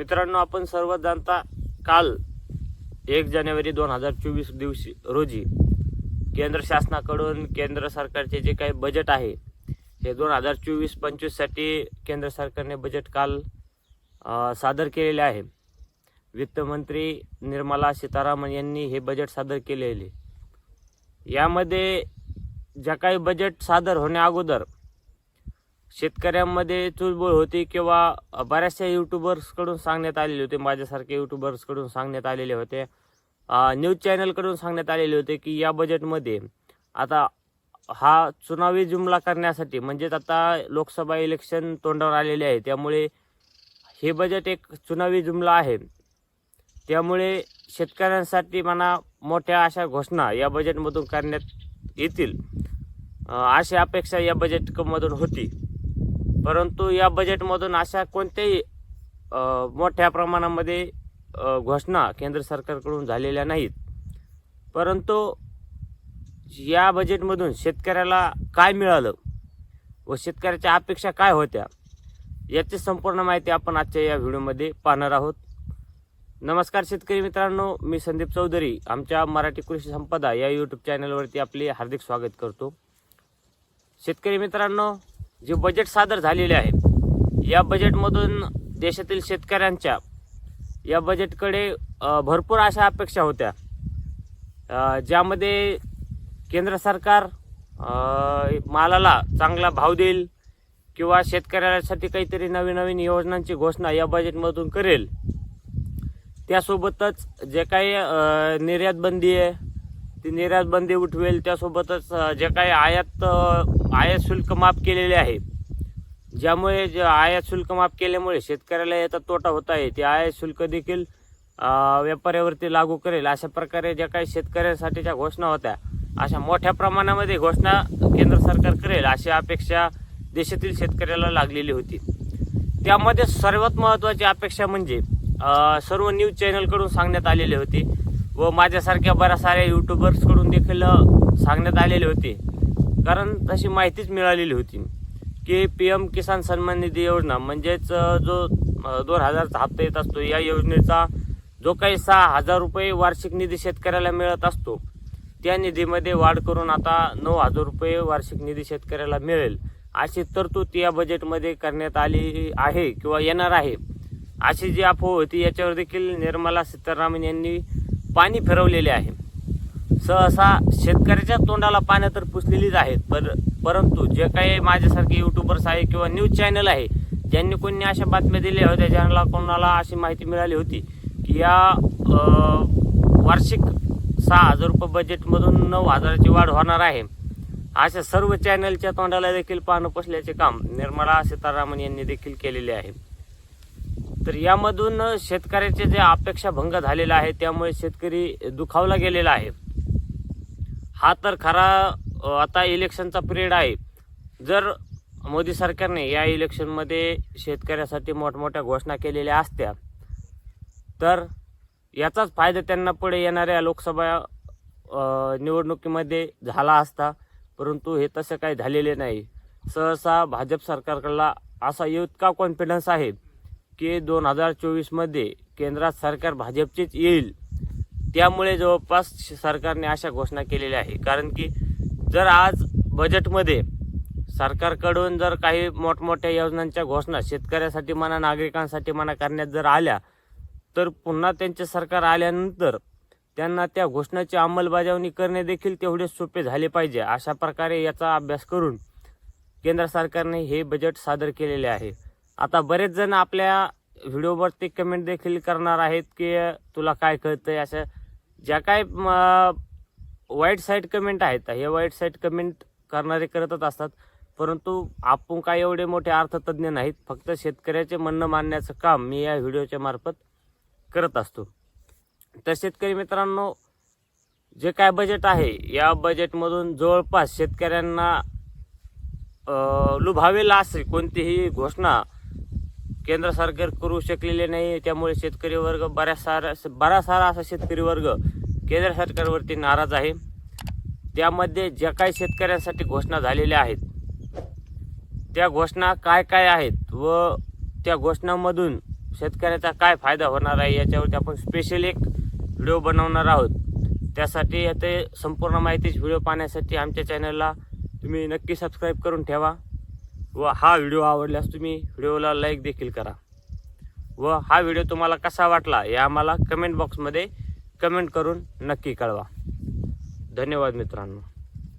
मित्रांनो आपण सर्व जाणता काल एक जानेवारी दोन हजार चोवीस दिवशी रोजी केंद्र शासनाकडून केंद्र सरकारचे जे काही बजेट आहे हे दोन हजार चोवीस पंचवीससाठी केंद्र सरकारने बजेट काल सादर केलेले आहे. वित्तमंत्री निर्मला सीतारामन यांनी हे बजेट सादर केलेले. यामध्ये ज्या काही बजेट सादर होण्या अगोदर शेतकऱ्यांमध्ये चुलबुल होती किंवा बऱ्याचशा युट्यूबर्सकडून सांगण्यात आलेले होते माझ्यासारखे युट्यूबर्सकडून सांगण्यात आलेले होते. न्यूज चॅनलकडून सांगण्यात आलेले होते की या बजेटमध्ये आता हा चुनावी जुमला करण्यासाठी म्हणजेच आता लोकसभा इलेक्शन तोंडावर आलेले आहे त्यामुळे हे बजेट एक चुनावी जुमला आहे. त्यामुळे शेतकऱ्यांसाठी म्हणा मोठ्या अशा घोषणा या बजेटमधून करण्यात येतील. अशी अपेक्षा या बजेटमधून होती. परंतु या बजेटमधून अशा कोणत्याही मोठ्या प्रमाणामध्ये घोषणा केंद्र सरकारकडून झालेल्या नाहीत. परंतु या बजेटमधून शेतकऱ्याला काय मिळालं व शेतकऱ्याच्या अपेक्षा काय होत्या याची संपूर्ण माहिती आपण आजच्या या व्हिडिओमध्ये पाहणार आहोत. नमस्कार शेतकरी मित्रांनो मी संदीप चौधरी आमच्या मराठी कृषी संपदा या यूट्यूब चॅनलवरती आपले हार्दिक स्वागत करतो. शेतकरी मित्रांनो जे बजेट सादर झालेले आहे या बजेटमधून देशातील शेतकऱ्यांच्या या बजेटकडे भरपूर अशा अपेक्षा होत्या. ज्यामध्ये केंद्र सरकार मालाला चांगला भाव देईल किंवा शेतकऱ्यासाठी काहीतरी नवीन नवीन योजनांची घोषणा या बजेटमधून करेल. त्यासोबतच जे काही निर्यातबंदी आहे ती निर्यातबंदी उठवेल. त्यासोबतच जे काही आयात आयात शुल्क माफ केलेले आहे ज्यामुळे जे आयात शुल्क माफ केल्यामुळे शेतकऱ्याला याचा तोटा होत आहे ते आयात शुल्क देखील व्यापाऱ्यावरती लागू करेल. अशा प्रकारे ज्या काही शेतकऱ्यांसाठीच्या घोषणा होत्या अशा मोठ्या प्रमाणामध्ये घोषणा केंद्र सरकार करेल अशी अपेक्षा देशातील शेतकऱ्याला लागलेली होती. त्यामध्ये सर्वात महत्त्वाची अपेक्षा म्हणजे सर्व न्यूज चॅनलकडून सांगण्यात आलेली होती व माझ्यासारख्या बऱ्याच साऱ्या यूट्यूबर्सकडून देखील सांगण्यात आलेले होते. कारण तशी माहितीच मिळालेली होती. की पी एम किसान सन्मान निधी योजना म्हणजेच जो दोन हजारचा हप्ता येत असतो या योजनेचा जो काही सहा हजार रुपये वार्षिक निधी शेतकऱ्याला मिळत असतो त्या निधीमध्ये वाढ करून आता नऊ हजार रुपये वार्षिक निधी शेतकऱ्याला मिळेल. अशी तरतूद या बजेटमध्ये करण्यात आली आहे किंवा येणार आहे. अशी जी अफवा होती याच्यावर देखील निर्मला सीतारामन यांनी पाणी फिरवलेले आहे. सहसा शेतकऱ्याच्या तोंडाला पानं तर पुसलेलीच आहेत पर परंतु जे काही माझ्यासारखे युट्यूबर्स आहे किंवा न्यूज चॅनल आहे ज्यांनी कोणी अशा बातम्या दिल्या होत्या ज्यांना कोणाला अशी माहिती मिळाली होती की या वार्षिक सहा हजार रुपये बजेटमधून नऊ हजाराची वाढ होणार आहे. अशा सर्व चॅनलच्या तोंडाला देखील पानं पुसल्याचे काम निर्मला सीतारामन यांनी देखील केलेले आहे. तर यामधून शेतकऱ्याचे जे अपेक्षा भंग झालेला आहे त्यामुळे शेतकरी दुखावला गेलेला आहे. हा तर खरा आता इलेक्शनचा पिरियड आहे. जर मोदी सरकारने या इलेक्शनमध्ये शेतकऱ्यासाठी मोठमोठ्या घोषणा केलेल्या असत्या तर याचाच फायदा त्यांना पुढे येणाऱ्या लोकसभा निवडणुकीमध्ये झाला असता. परंतु हे तसं काही झालेले नाही. सहसा भाजप सरकारकडला असा इतका कॉन्फिडन्स आहे की दोन हजार चोवीसमध्ये केंद्रात सरकार भाजपचेच येईल. त्यामुळे जवळपास सरकारने अशा घोषणा केलेल्या आहे कारण की जर आज बजेटमध्ये सरकारकडून जर काही मोठमोठ्या योजनांच्या घोषणा शेतकऱ्यासाठी म्हणा नागरिकांसाठी म्हणा करण्यात जर आल्या तर पुन्हा त्यांचे सरकार आल्यानंतर त्यांना त्या घोषणाची अंमलबजावणी करणे देखील तेवढे सोपे झाले पाहिजे. अशा प्रकारे याचा अभ्यास करून केंद्र सरकारने हे बजेट सादर केलेले आहे. आता बरेच जण आपल्या व्हिडिओवरती कमेंट देखील करणार आहेत की तुला काय कळतंय? अशा ज्या काय वाईट साईड कमेंट आहेत हे वाईट साईड कमेंट करणारे करतच असतात. परंतु आपण काय एवढे मोठे अर्थतज्ञ नाहीत. फक्त शेतकऱ्याचे म्हणणं मानण्याचं काम मी या व्हिडिओच्या मार्फत करत असतो. तर शेतकरी मित्रांनो जे काय बजेट आहे या बजेटमधून जवळपास शेतकऱ्यांना लुभावेला असे कोणतीही घोषणा केंद्र सरकार करू शकलेले नाही त्यामुळे शेतकरी वर्ग बऱ्याच सारा बरा सारा असा शेतकरी वर्ग केंद्र सरकारवरती नाराज आहे. त्यामध्ये ज्या काही शेतकऱ्यांसाठी घोषणा झालेल्या आहेत त्या घोषणा काय काय आहेत व त्या घोषणामधून शेतकऱ्याचा काय फायदा होणार आहे याच्यावरती आपण स्पेशल एक व्हिडिओ बनवणार आहोत. त्यासाठी ते संपूर्ण माहितीच व्हिडिओ पाहण्यासाठी आमच्या चॅनलला तुम्ही नक्की सबस्क्राईब करून ठेवा. व हा व्हिडिओ आवडल्यास तुम्ही व्हिडिओला लाईक देखील करा. व हा व्हिडिओ तुम्हाला कसा वाटला हे आम्हाला कमेंट बॉक्समध्ये कमेंट करून नक्की कळवा. धन्यवाद मित्रांनो.